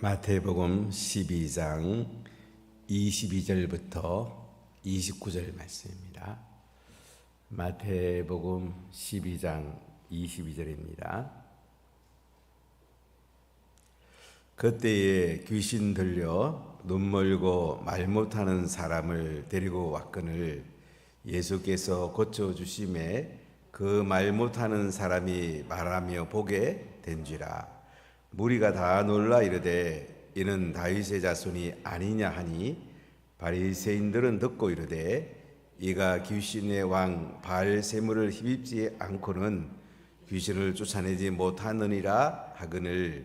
마태복음 12장 22절부터 29절 말씀입니다. 마태복음 12장 22절입니다. 그때에 귀신 들려 눈 멀고 말 못하는 사람을 데리고 왔거늘 예수께서 고쳐 주심에 그 말 못하는 사람이 말하며 보게 된지라 무리가 다 놀라 이르되 이는 다윗의 자손이 아니냐 하니? 바리새인들은 듣고 이르되 이가 귀신의 왕 바알세물을 힘입지 않고는 귀신을 쫓아내지 못하느니라 하거늘.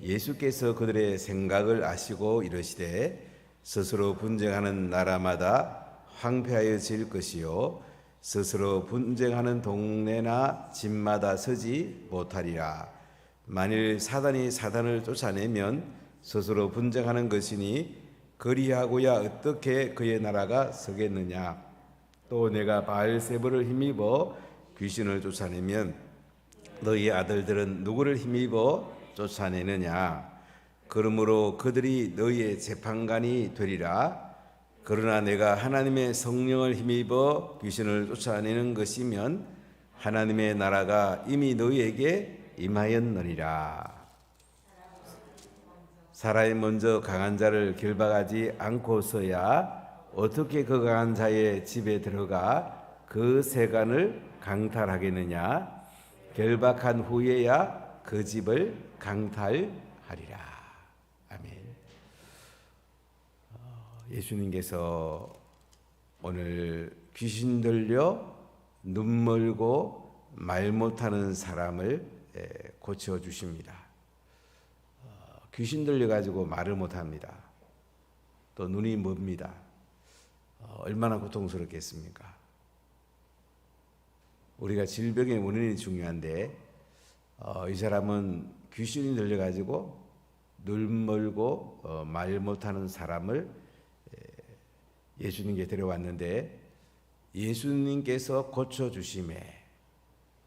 예수께서 그들의 생각을 아시고 이르시되 스스로 분쟁하는 나라마다 황폐하여질 것이요 스스로 분쟁하는 동네나 집마다 서지 못하리라 만일 사단이 사단을 쫓아내면 스스로 분쟁하는 것이니 그리하고야 어떻게 그의 나라가 서겠느냐? 또 내가 바알세불을 힘입어 귀신을 쫓아내면 너희 아들들은 누구를 힘입어 쫓아내느냐? 그러므로 그들이 너희의 재판관이 되리라. 그러나 내가 하나님의 성령을 힘입어 귀신을 쫓아내는 것이면 하나님의 나라가 이미 너희에게 임하였느니라. 사람이 먼저 강한 자를 결박하지 않고서야 어떻게 그 강한 자의 집에 들어가 그 세간을 강탈하겠느냐? 결박한 후에야 그 집을 강탈하리라. 아멘. 어, 예수님께서 오늘 귀신 들려 눈 멀고 말 못하는 사람을 고쳐 주십니다. 귀신 들려 가지고 말을 못 합니다. 또 눈이 멉니다. 어, 얼마나 고통스럽겠습니까? 우리가 질병의 원인이 중요한데 어, 이 사람은 귀신이 들려 가지고 눈 멀고 어, 말 못하는 사람을 예수님께 데려왔는데 예수님께서 고쳐 주심에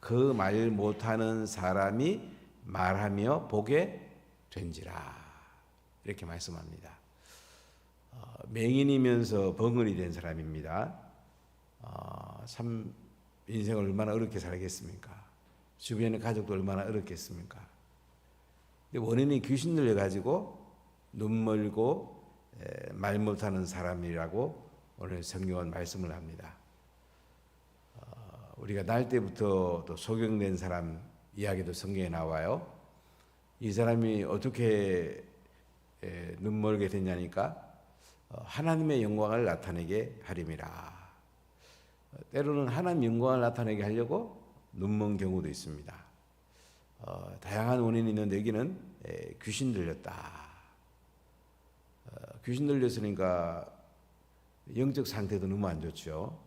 그 말 못하는 사람이 말하며 보게 된지라 이렇게 말씀합니다. 어, 맹인이면서 벙어리 된 사람입니다. 어, 참 인생을 얼마나 어렵게 살겠습니까? 주변의 가족도 얼마나 어렵겠습니까? 근데 원인이 귀신 들려 가지고 눈 멀고 에, 말 못하는 사람이라고 오늘 성경은 말씀을 합니다. 어, 우리가 날 때부터 또 소경된 사람 이야기도 성경에 나와요. 이 사람이 어떻게 눈멀게 됐냐니까 어, 하나님의 영광을 나타내게 하림이라. 어, 때로는 하나님 영광을 나타내게 하려고 눈먼 경우도 있습니다. 어, 다양한 원인이 있는데 여기는 귀신 들렸다. 어, 귀신 들렸으니까 영적 상태도 너무 안 좋죠.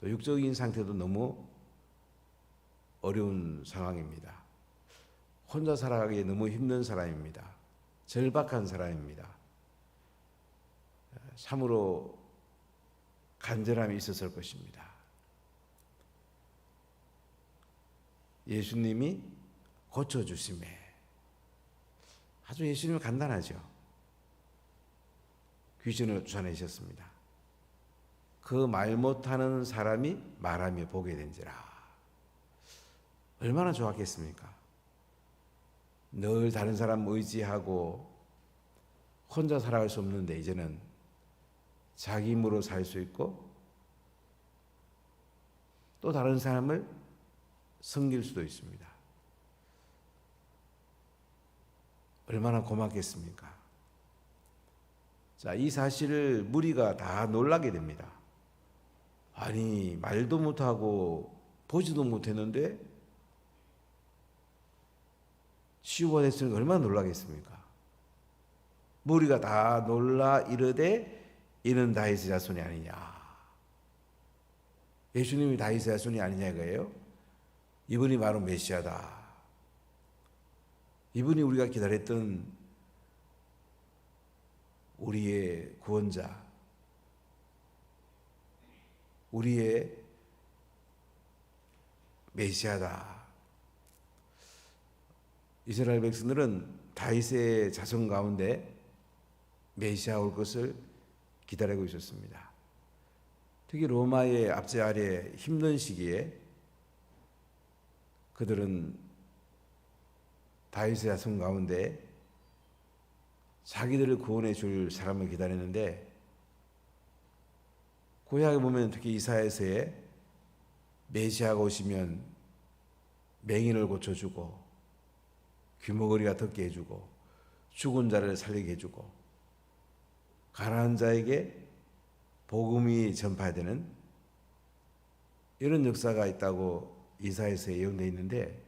또 육적인 상태도 너무 어려운 상황입니다. 혼자 살아가기 너무 힘든 사람입니다. 절박한 사람입니다. 참으로 간절함이 있었을 것입니다. 예수님이 고쳐주심에 아주 예수님은 간단하죠. 귀신을 쫓아내셨습니다. 그 말 못하는 사람이 말하며 보게 된지라. 얼마나 좋았겠습니까? 늘 다른 사람 의지하고 혼자 살아갈 수 없는데 이제는 자기 힘으로 살 수 있고 또 다른 사람을 섬길 수도 있습니다. 얼마나 고맙겠습니까? 자, 이 사실을 무리가 다 놀라게 됩니다. 아니, 말도 못하고 보지도 못했는데 됐으니까 얼마나 놀라겠습니까? 무리가 다 놀라 이르되 이는 다윗의 자손이 아니냐. 예수님이 다윗의 자손이 아니냐 이거예요. 이분이 바로 메시아다. 이분이 우리가 기다렸던 우리의 구원자, 우리의 메시아다. 이스라엘 백성들은 다윗의 자손 가운데 메시아 올 것을 기다리고 있었습니다. 특히 로마의 압제 아래 힘든 시기에 그들은 다윗의 자손 가운데 자기들을 구원해 줄 사람을 기다리는데 구약에 보면 특히 이사야서에 메시아가 오시면 맹인을 고쳐주고 귀머거리가 덮게 해주고 죽은 자를 살리게 해주고 가난한 자에게 복음이 전파되는 이런 역사가 있다고 이사에서 예언되어 있는데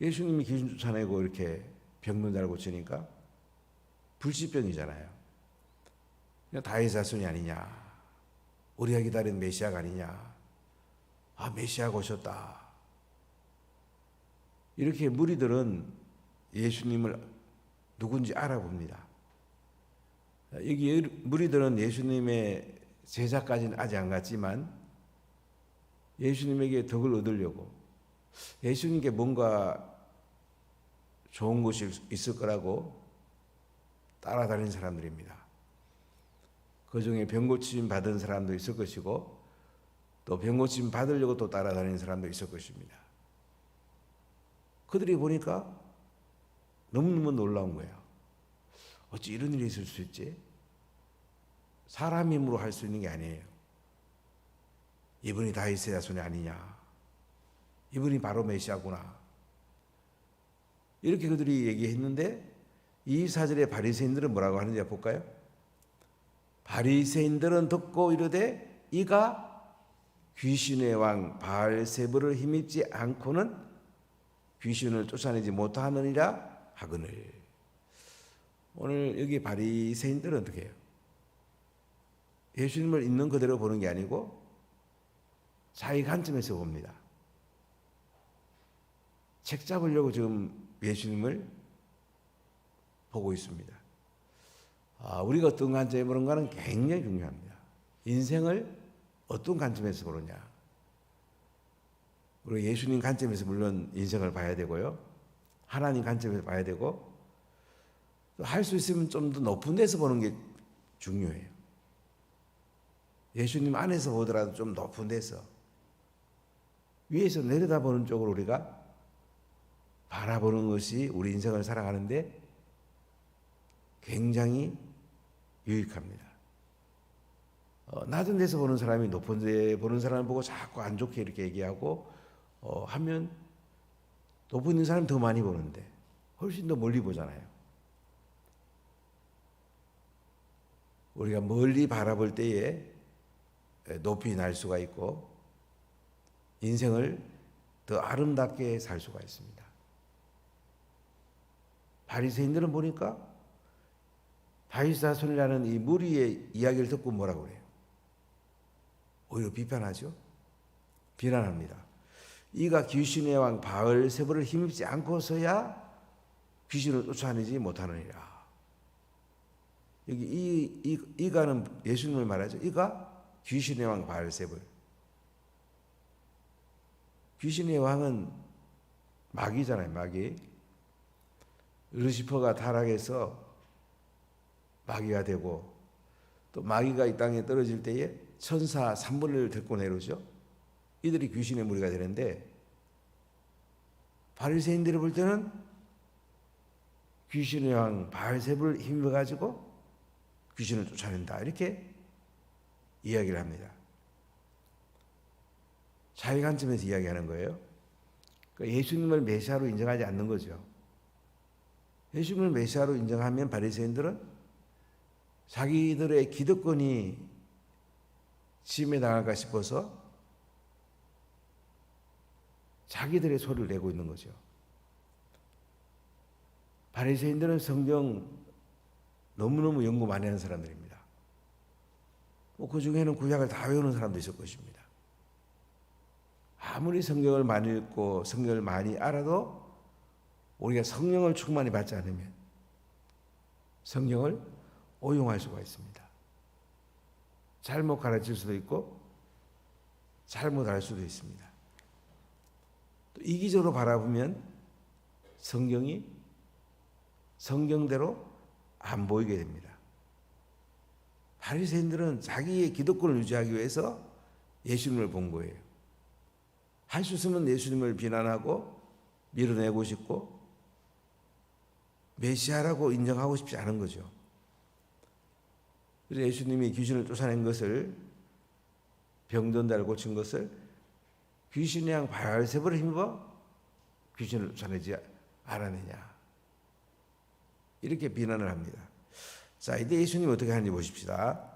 예수님이 귀신 쫓아내고 이렇게 병든 자를 고치니까 불치병이잖아요. 그냥 다윗 자손이 아니냐. 우리가 기다린 메시아가 아니냐. 아, 메시아가 오셨다. 이렇게 무리들은 예수님을 누군지 알아봅니다. 여기 무리들은 예수님의 제자까지는 아직 안 갔지만 예수님에게 덕을 얻으려고 예수님께 뭔가 좋은 것이 있을 거라고 따라다니는 사람들입니다. 그 중에 병고침 받은 사람도 있을 것이고 또 병고침 받으려고 또 따라다니는 사람도 있을 것입니다. 그들이 보니까 너무너무 놀라운 거예요. 어찌 이런 일이 있을 수 있지? 사람 힘으로 할 수 있는 게 아니에요. 이분이 다윗의 자손이 아니냐. 이분이 바로 메시아구나. 이렇게 그들이 얘기했는데 이 사절의 바리새인들은 뭐라고 하는지 볼까요? 바리새인들은 듣고 이르되 이가 귀신의 왕 바알세부를 힘입지 않고는 귀신을 쫓아내지 못하느니라 하거늘. 오늘 여기 바리새인들은 어떻게 해요? 예수님을 있는 그대로 보는 게 아니고 자기 관점에서 봅니다. 책 잡으려고 지금 예수님을 보고 있습니다. 아, 우리가 어떤 관점에 보는가는 굉장히 중요합니다. 인생을 어떤 관점에서 보느냐. 우리 예수님 관점에서 물론 인생을 봐야 되고요. 하나님 관점에서 봐야 되고 할수 있으면 좀 더 높은 데서 보는 게 중요해요. 예수님 안에서 보더라도 좀 높은 데서 위에서 내려다보는 쪽으로 우리가 바라보는 것이 우리 인생을 살아가는데 굉장히 유익합니다. 어, 낮은 데서 보는 사람이 높은 데 보는 사람을 보고 자꾸 안 좋게 이렇게 얘기하고 어, 하면 높은 있는 사람이 더 많이 보는데 훨씬 더 멀리 보잖아요. 우리가 멀리 바라볼 때에 높이 날 수가 있고 인생을 더 아름답게 살 수가 있습니다. 바리새인들은 보니까 바리사손이라는 이 무리의 이야기를 듣고 뭐라고 그래요? 오히려 비판하죠. 비난합니다. 이가 귀신의 왕 바알세부를 힘입지 않고서야 귀신을 쫓아내지 못하느니라. 여기 이, 이 이가는 예수님을 말하죠. 이가 귀신의 왕 바알세불. 귀신의 왕은 마귀잖아요, 마귀. 루시퍼가 타락해서 마귀가 되고 또 마귀가 이 땅에 떨어질 때에 천사 3분을 데리고 내려오죠. 이들이 귀신의 무리가 되는데 바리새인들이 볼 때는 귀신의 왕 바알세불 힘입어 가지고 귀신을 쫓아낸다 이렇게 이야기를 합니다. 자기 관점에서 이야기하는 거예요. 그러니까 예수님을 메시아로 인정하지 않는 거죠. 예수님을 메시아로 인정하면 바리새인들은 자기들의 기득권이 침해 당할까 싶어서 자기들의 소리를 내고 있는 거죠. 바리새인들은 성경 너무너무 연구 많이 하는 사람들입니다. 뭐그 중에는 구약을 다 외우는 사람도 있을 것입니다. 아무리 성경을 많이 읽고 성경을 많이 알아도 우리가 성령을 충만히 받지 않으면 성경을 오용할 수가 있습니다. 잘못 가르칠 수도 있고 잘못 알 수도 있습니다. 또 이기적으로 바라보면 성경이 성경대로 안 보이게 됩니다. 바리새인들은 자기의 기득권을 유지하기 위해서 예수님을 본 거예요. 할 수 있으면 예수님을 비난하고 밀어내고 싶고 메시아라고 인정하고 싶지 않은 거죠. 그래서 예수님이 귀신을 쫓아낸 것을 병든 자를 고친 것을 귀신의 양 바알세벌을 힘입어 귀신을 쫓아내지 않았느냐 이렇게 비난을 합니다. 자 이때 예수님 어떻게 하는지 보십시다.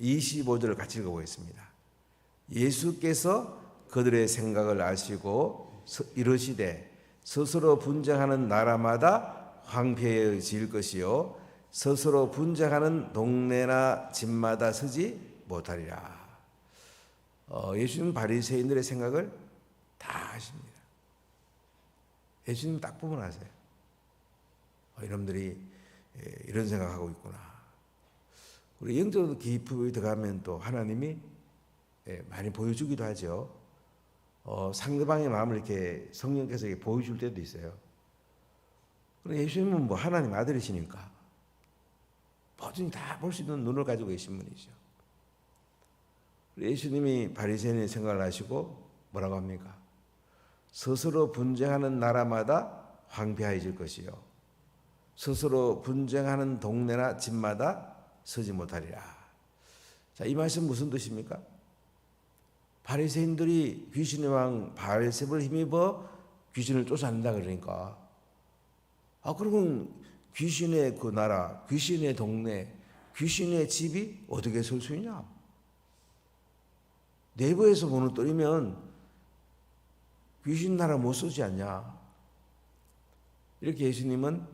25절을 같이 읽어보겠습니다. 예수께서 그들의 생각을 아시고 이르시되 스스로 분쟁하는 나라마다 황폐해질 것이요 스스로 분쟁하는 동네나 집마다 서지 못하리라. 어, 예수님 바리새인들의 생각을 다 아십니다. 예수님 딱 보면 아세요. 어, 이놈들이 예, 이런 생각하고 있구나. 우리 영적으로 깊이 들어가면 또 하나님이 예, 많이 보여주기도 하죠. 어, 상대방의 마음을 이렇게 성령께서 이렇게 보여줄 때도 있어요. 예수님은 뭐 하나님 아들이시니까 모든 다볼 수 있는 눈을 가지고 계신 분이죠. 예수님이 바리새인의 생각을 하시고 뭐라고 합니까? 스스로 분쟁하는 나라마다 황폐해질 것이요. 스스로 분쟁하는 동네나 집마다 서지 못하리라. 자, 이 말씀 무슨 뜻입니까? 바리새인들이 귀신의 왕 바알세불 힘입어 귀신을 쫓아낸다 그러니까 아 그러면 귀신의 그 나라, 귀신의 동네, 귀신의 집이 어떻게 설 수 있냐? 내부에서 무너뜨리면 귀신 나라 못 쓰지 않냐? 이렇게 예수님은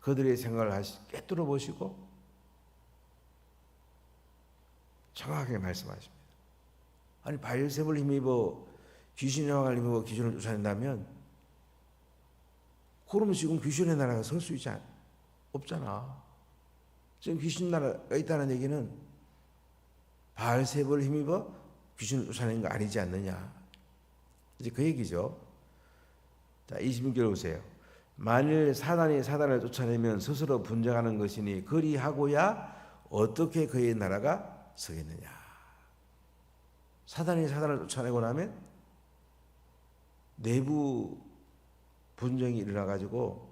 그들의 생각을 깨뚫어 보시고 정확하게 말씀하십니다. 아니 바일셉을 힘입어 귀신의 왕을 힘입어 귀신을 쫓아낸다면 그러면 지금 귀신의 나라가 설 수 있지 않, 없잖아. 지금 귀신 나라가 있다는 얘기는 바알세벌 힘입어 귀신을 쫓아낸 거 아니지 않느냐. 이제 그 얘기죠. 자, 26절 보세요. 만일 사단이 사단을 쫓아내면 스스로 분쟁하는 것이니 그리하고야 어떻게 그의 나라가 서겠느냐. 사단이 사단을 쫓아내고 나면 내부 분쟁이 일어나 가지고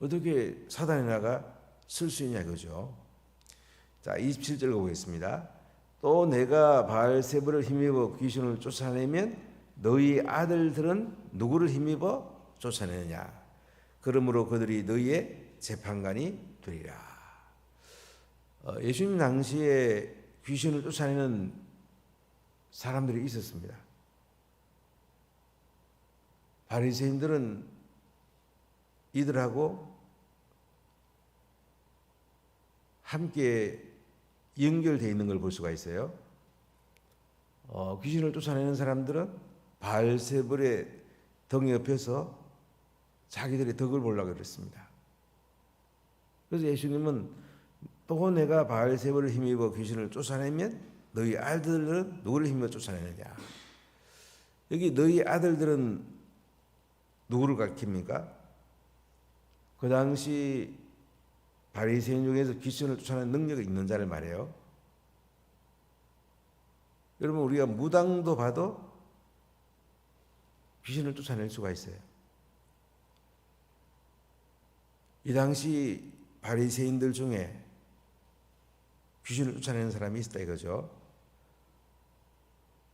어떻게 사단의 나라가 쓸 수 있냐 그죠. 자, 27절 보겠습니다. 또 내가 바알세불을 힘입어 귀신을 쫓아내면 너희 아들들은 누구를 힘입어 쫓아내느냐? 그러므로 그들이 너희의 재판관이 되리라. 어, 예수님 당시에 귀신을 쫓아내는 사람들이 있었습니다. 바리새인들은 이들하고 함께 연결되어 있는 걸 볼 수가 있어요. 어, 귀신을 쫓아내는 사람들은 바알세불의 등 옆에서 자기들의 덕을 보려고 그랬습니다. 그래서 예수님은 또 내가 바알세불을 힘입어 귀신을 쫓아내면 너희 아들들은 누구를 힘입어 쫓아내느냐? 여기 너희 아들들은 누구를 가리킵니까? 그 당시 바리새인 중에서 귀신을 쫓아내는 능력이 있는 자를 말해요. 여러분 우리가 무당도 봐도 귀신을 쫓아낼 수가 있어요. 이 당시 바리새인들 중에 귀신을 쫓아내는 사람이 있다 이거죠.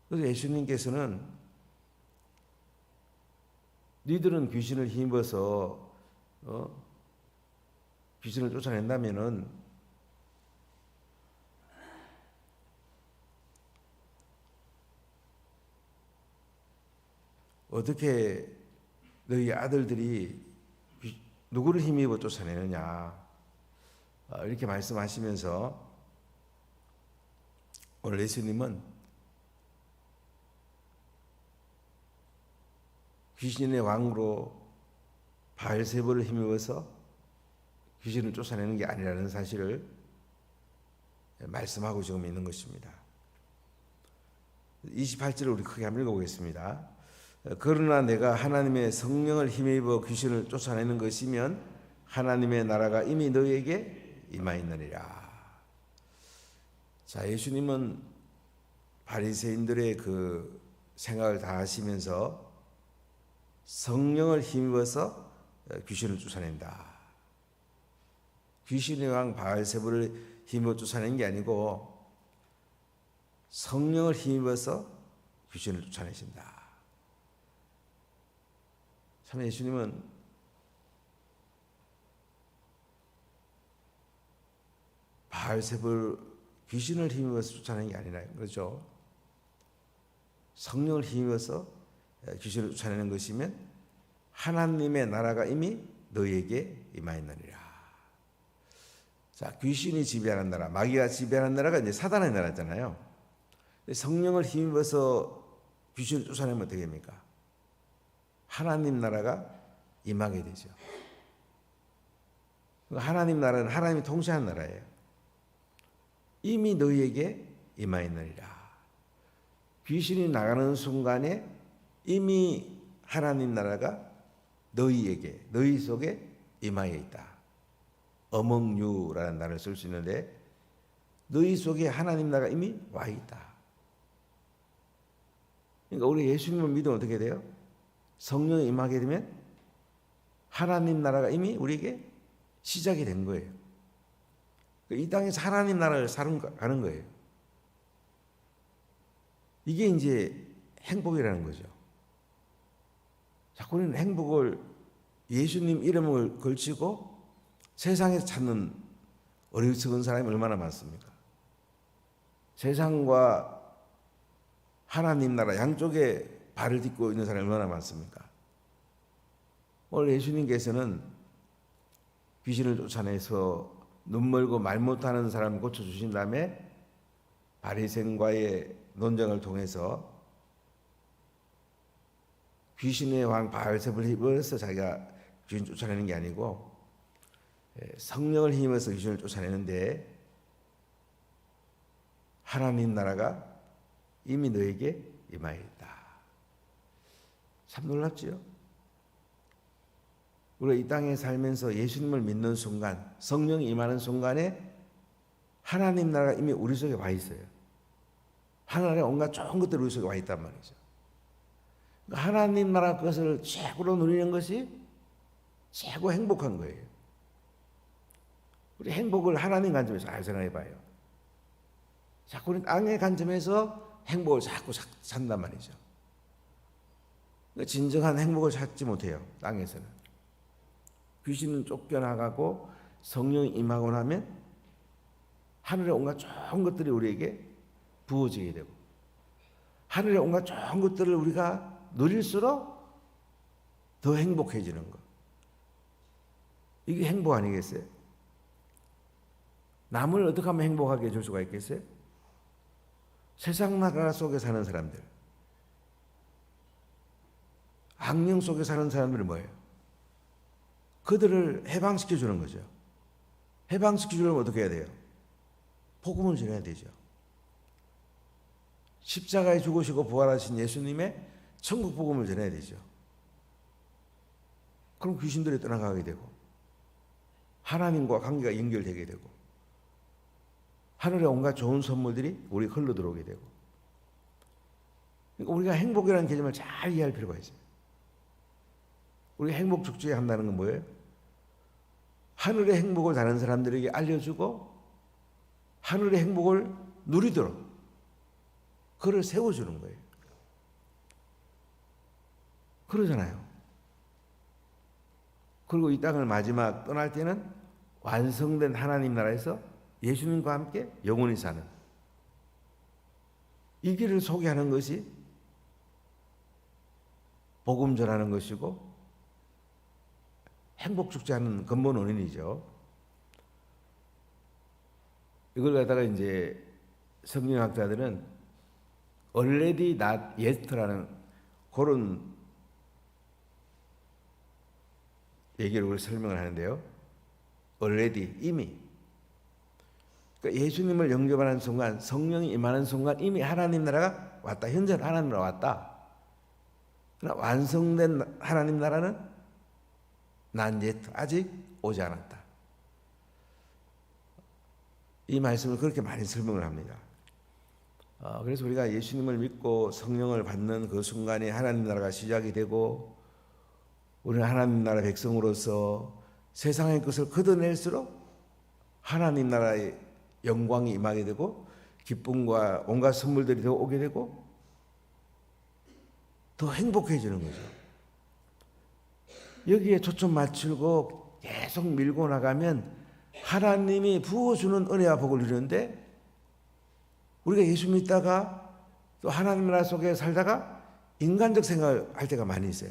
그래서 예수님께서는 니들은 귀신을 힘입어서 어? 귀신을 쫓아낸다면은 어떻게 너희 아들들이 누구를 힘입어 쫓아내느냐 아, 이렇게 말씀하시면서 오늘 예수님은 귀신의 왕으로 바알세보를 힘입어서 귀신을 쫓아내는 게 아니라는 사실을 말씀하고 지금 있는 것입니다. 28절을 우리 크게 한번 읽어보겠습니다. 그러나 내가 하나님의 성령을 힘입어 귀신을 쫓아내는 것이면 하나님의 나라가 이미 너희에게 임하 있느니라. 자, 예수님은 바리새인들의 그 생각을 다 하시면서 성령을 힘입어서 귀신을 쫓아낸다. 귀신의 왕 바알세부를 힘입어 쫓아낸 게 아니고 성령을 힘입어서 귀신을 쫓아내신다. 참 예수님은 바알세불 귀신을 힘입어서 쫓아내는 게 아니라 그렇죠. 성령을 힘입어서 귀신을 쫓아내는 것이면 하나님의 나라가 이미 너희에게 임하였느니라. 자, 귀신이 지배하는 나라, 마귀가 지배하는 나라가 이제 사단의 나라잖아요. 성령을 힘입어서 귀신을 쫓아내면 어떻게 됩니까? 하나님 나라가 임하게 되죠. 하나님 나라는 하나님이 통치하는 나라예요. 이미 너희에게 임하였느니라. 귀신이 나가는 순간에 이미 하나님 나라가 너희에게 너희 속에 임하여 있다. you라는 단어를 쓸 수 있는데 너희 속에 하나님 나라가 이미 와 있다. 그러니까 우리 예수님을 믿으면 어떻게 돼요? 성령이 임하게 되면 하나님 나라가 이미 우리에게 시작이 된 거예요. 이 땅에서 하나님 나라를 사는 거예요. 이게 이제 행복이라는 거죠. 자꾸 우리는 행복을 예수님 이름을 걸치고 세상에서 찾는 어리석은 사람이 얼마나 많습니까? 세상과 하나님 나라 양쪽에 발을 딛고 있는 사람이 얼마나 많습니까? 오늘 예수님께서는 귀신을 쫓아내서 눈 멀고 말 못하는 사람 고쳐주신 다음에 바리새인과의 논쟁을 통해서 귀신의 왕 바알세불 힘으로써 자기가 귀신 쫓아내는 게 아니고 예, 성령을 힘입어서 귀신을 쫓아내는데 하나님 나라가 이미 너에게 임하여 있다. 참 놀랍지요? 우리가 이 땅에 살면서 예수님을 믿는 순간, 성령이 임하는 순간에 하나님 나라가 이미 우리 속에 와 있어요. 하나님의 온갖 좋은 것들이 우리 속에 와 있단 말이죠. 하나님 나라 것을 최고로 누리는 것이 최고 행복한 거예요. 우리 행복을 하나님 관점에서 잘 생각해 봐요. 자꾸 우리 땅의 관점에서 행복을 자꾸 산단 말이죠. 그러니까 진정한 행복을 찾지 못해요. 땅에서는. 귀신은 쫓겨나가고 성령이 임하고 나면 하늘의 온갖 좋은 것들이 우리에게 부어지게 되고 하늘의 온갖 좋은 것들을 우리가 누릴수록 더 행복해지는 것. 이게 행복 아니겠어요? 남을 어떻게 하면 행복하게 해줄 수가 있겠어요? 세상 나라 속에 사는 사람들, 악령 속에 사는 사람들은 뭐예요? 그들을 해방시켜 주는 거죠. 해방시켜 주려면 어떻게 해야 돼요? 복음을 전해야 되죠. 십자가에 죽으시고 부활하신 예수님의 천국 복음을 전해야 되죠. 그럼 귀신들이 떠나가게 되고 하나님과 관계가 연결되게 되고 하늘의 온갖 좋은 선물들이 우리 흘러 들어오게 되고 그러니까 우리가 행복이라는 개념을 잘 이해할 필요가 있어요. 우리 행복 축제에 한다는 건 뭐예요? 하늘의 행복을 다른 사람들에게 알려주고 하늘의 행복을 누리도록 그를 세워주는 거예요. 그러잖아요. 그리고 이 땅을 마지막 떠날 때는 완성된 하나님 나라에서 예수님과 함께 영원히 사는 이 길을 소개하는 것이 복음 전하는 것이고 행복 축제하는 근본 원인이죠. 이걸 갖다가 이제 성경학자들은 already not yet라는 그런 얘기를 설명을 하는데요. already 이미 그러니까 예수님을 영접하는 순간 성령이 임하는 순간 이미 하나님 나라가 왔다. 현재 하나님 나라 왔다. 그러나 완성된 하나님 나라는 난 yet 아직 오지 않았다. 이 말씀을 그렇게 많이 설명을 합니다. 어, 그래서 우리가 예수님을 믿고 성령을 받는 그 순간에 하나님 나라가 시작이 되고 우리는 하나님 나라 백성으로서 세상의 것을 걷어낼수록 하나님 나라의 영광이 임하게 되고 기쁨과 온갖 선물들이 더 오게 되고 더 행복해지는 거죠. 여기에 초점 맞추고 계속 밀고 나가면 하나님이 부어주는 은혜와 복을 누리는데 우리가 예수 믿다가 또 하나님 나라 속에 살다가 인간적 생각을 할 때가 많이 있어요.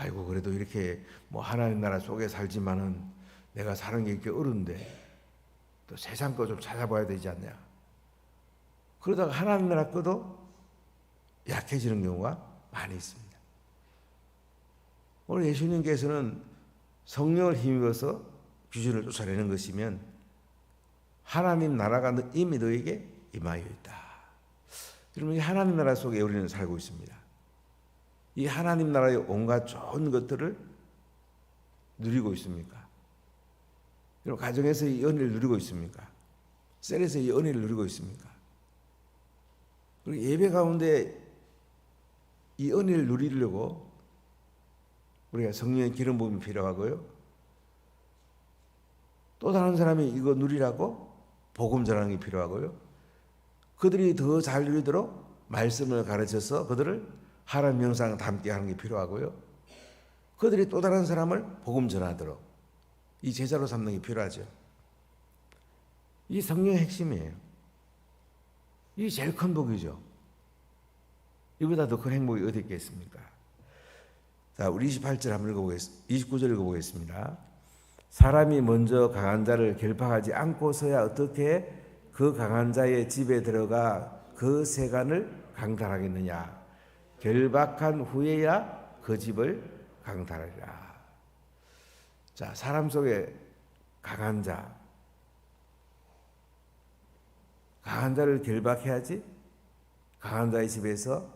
아이고 그래도 이렇게 뭐 하나님 나라 속에 살지만은 내가 사는 게 이렇게 어려운데 또 세상 거 좀 찾아봐야 되지 않냐. 그러다가 하나님 나라 거도 약해지는 경우가 많이 있습니다. 오늘 예수님께서는 성령을 힘입어서 귀신을 쫓아내는 것이면 하나님 나라가 너- 이미 너에게 임하여 있다. 이 하나님 나라 속에 우리는 살고 있습니다. 이 하나님 나라의 온갖 좋은 것들을 누리고 있습니까? 여러분 가정에서 이 은혜를 누리고 있습니까? 셀에서 이 은혜를 누리고 있습니까? 그리고 예배 가운데 이 은혜를 누리려고 우리가 성령의 기름 부음이 필요하고요. 또 다른 사람이 이거 누리라고 복음 전하는 게 필요하고요. 그들이 더 잘 누리도록 말씀을 가르쳐서 그들을 하나님 영상 담게 하는 게 필요하고요. 그들이 또 다른 사람을 복음 전하도록 이 제자로 삼는 게 필요하죠. 이 성령의 핵심이에요. 이게 제일 큰 복이죠. 이보다 더 큰 행복이 어디 있겠습니까? 자, 우리 28절 한번 읽어보겠습니다. 29절 읽어보겠습니다. 사람이 먼저 강한 자를 결박하지 않고서야 어떻게 그 강한 자의 집에 들어가 그 세간을 강탈하겠느냐? 결박한 후에야 그 집을 강탈하리라. 자, 사람 속에 강한 자, 강한 자를 결박해야지 강한 자의 집에서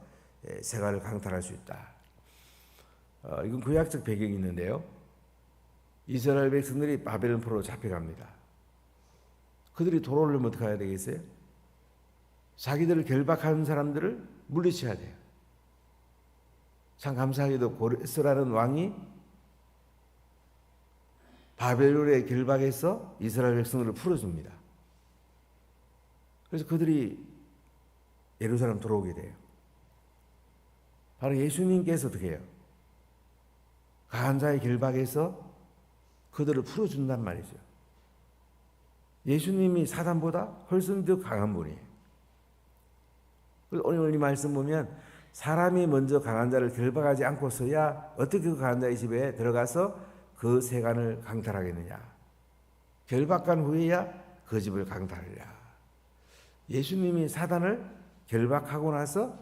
예, 세간을 강탈할 수 있다. 어, 이건 구약적 배경이 있는데요. 이스라엘 백성들이 바벨론 포로로 잡혀갑니다. 그들이 돌아오려면 어떻게 해야 되겠어요? 자기들을 결박하는 사람들을 물리쳐야 돼요. 참 감사하게도 고레스라는 왕이 바벨론의 결박에서 이스라엘 백성들을 풀어줍니다. 그래서 그들이 예루살렘 들어오게 돼요. 바로 예수님께서 어떻게 해요? 강한 자의 결박에서 그들을 풀어준단 말이죠. 예수님이 사단보다 훨씬 더 강한 분이에요. 오늘 이 말씀 보면 사람이 먼저 강한 자를 결박하지 않고서야 어떻게 그 강한 자의 집에 들어가서 그 세간을 강탈하겠느냐. 결박한 후에야 그 집을 강탈하리라. 예수님이 사단을 결박하고 나서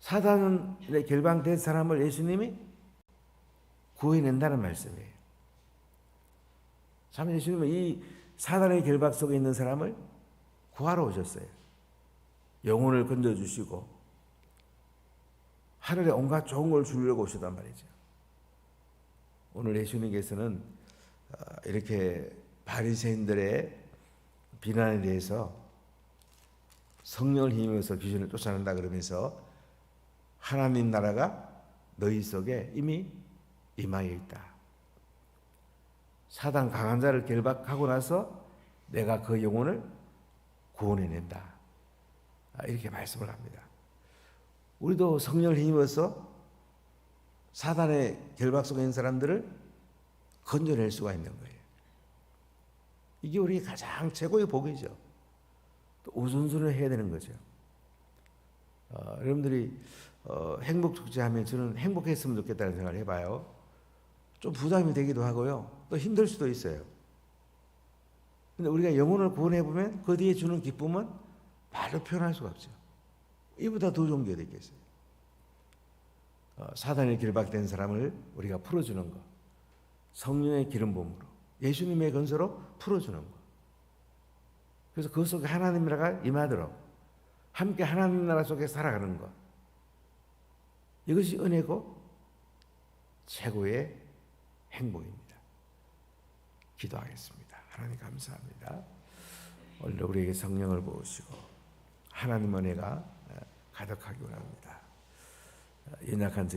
사단의 결박된 사람을 예수님이 구해낸다는 말씀이에요. 참 예수님은 이 사단의 결박 속에 있는 사람을 구하러 오셨어요. 영혼을 건져주시고 하늘에 온갖 좋은 걸 주려고 오셨단 말이죠. 오늘 예수님께서는 어, 이렇게 바리새인들의 비난에 대해서 성령을 힘입어서 귀신을 쫓아낸다 그러면서 하나님 나라가 너희 속에 이미 임하여 있다. 사단 강한 자를 결박하고 나서 내가 그 영혼을 구원해낸다. 아, 이렇게 말씀을 합니다. 우리도 성령을 힘입어서 사단의 결박 속에 있는 사람들을 건져낼 수가 있는 거예요. 이게 우리 가장 최고의 복이죠. 또 우선순위를 해야 되는 거죠. 어, 여러분들이 어, 행복 축제 하면 저는 행복했으면 좋겠다는 생각을 해봐요. 좀 부담이 되기도 하고요. 또 힘들 수도 있어요. 근데 우리가 영혼을 구원해 보면 그 뒤에 주는 기쁨은 말로 표현할 수가 없죠. 이보다 더 좋은 게 어디 있겠어요? 어, 사단의 길박된 사람을 우리가 풀어주는 것. 성령의 기름 부음으로 예수님의 건사로 풀어주는 것. 그래서 그 속에 하나님 나라가 임하도록 함께 하나님 나라 속에 살아가는 것. 이것이 은혜고 최고의 행복입니다. 기도하겠습니다. 하나님 감사합니다. 오늘 우리에게 성령을 부으시고 하나님 은혜가 가득하기 원합니다. 연약한 제